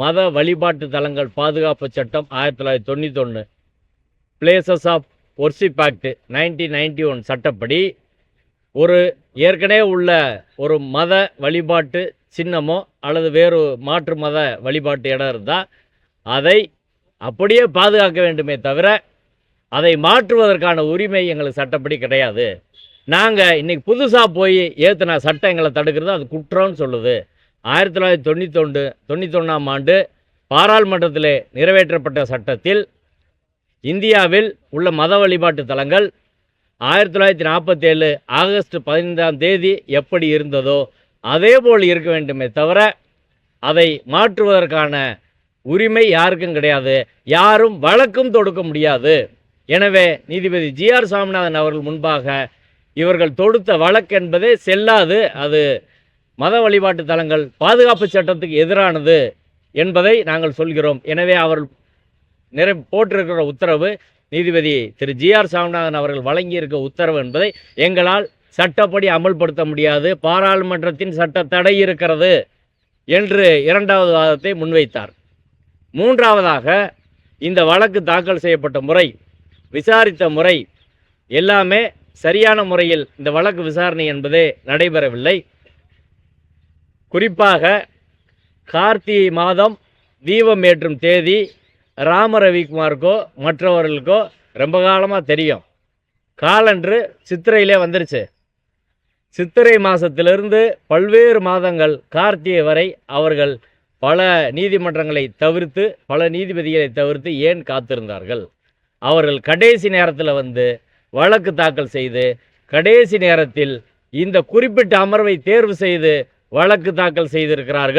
மத வழிபாட்டு தலங்கள் பாதுகாப்பு சட்டம் ஆயிரத்தி தொள்ளாயிரத்தி தொண்ணூற்றி ஒன்று places of worship act nineteen ninety one சட்டப்படி ஒரு ஏற்கனவே உள்ள ஒரு மத வழிபாட்டு சின்னமோ அல்லது வேறு மாற்று மத வழிபாட்டு இடம் இருந்தால் அதை அப்படியே பாதுகாக்க வேண்டுமே தவிர அதை மாற்றுவதற்கான உரிமை எங்களுக்கு சட்டப்படி கிடையாது. நாங்கள் இன்றைக்கி புதுசாக போய் ஏற்றுன சட்டம் எங்களை தடுக்கிறது அது குற்றம்னு சொல்லுது. ஆயிரத்தி தொள்ளாயிரத்தி தொண்ணூத்தொண்டு தொண்ணூத்தொன்னாம் ஆண்டு பாராளுமன்றத்தில் நிறைவேற்றப்பட்ட சட்டத்தில் இந்தியாவில் உள்ள மத வழிபாட்டு தலங்கள் ஆயிரத்தி தொள்ளாயிரத்தி நாற்பத்தேழு ஆகஸ்ட் பதினைந்தாம் தேதி எப்படி இருந்ததோ அதேபோல் இருக்க வேண்டுமே தவிர அதை மாற்றுவதற்கான உரிமை யாருக்கும் கிடையாது. யாரும் வழக்கும் தொடுக்க முடியாது. எனவே நீதிபதி ஜிஆர் சாமிநாதன் அவர்கள் முன்பாக இவர்கள் தொடுத்த வழக்கு என்பதே செல்லாது. அது மத வழிபாட்டு தலங்கள் பாதுகாப்பு சட்டத்துக்கு எதிரானது என்பதை நாங்கள் சொல்கிறோம். எனவே அவர் நிறை போட்டிருக்கிற உத்தரவு நீதிபதி திரு. ஜிஆர் சாமிநாதன் அவர்கள் வழங்கியிருக்க உத்தரவு என்பதை எங்களால் சட்டப்படி அமல்படுத்த முடியாது. பாராளுமன்றத்தின் சட்ட தடை இருக்கிறது என்று இரண்டாவது வாதத்தை முன்வைத்தார். மூன்றாவதாக இந்த வழக்கு தாக்கல் செய்யப்பட்ட முறை விசாரித்த முறை எல்லாமே சரியான முறையில் இந்த வழக்கு விசாரணை என்பதே நடைபெறவில்லை. குறிப்பாக கார்த்திகை மாதம் தீபம் ஏற்றும் தேதி ராம ரவிக்குமாருக்கோ மற்றவர்களுக்கோ ரொம்ப காலமாக தெரியும். காலன்று சித்திரையிலே வந்துருச்சு. சித்திரை மாதத்திலிருந்து பல்வேறு மாதங்கள் கார்த்திகை வரை அவர்கள் பல நீதிமன்றங்களை தவிர்த்து பல நீதிபதிகளை தவிர்த்து ஏன் காத்திருந்தார்கள்? அவர்கள் கடைசி நேரத்தில் வந்து வழக்கு தாக்கல் செய்து கடைசி நேரத்தில் இந்த குறிப்பிட்ட அமர்வை தேர்வு செய்து வழக்கு தாக்கல் செய்திருக்கிறார்கள்.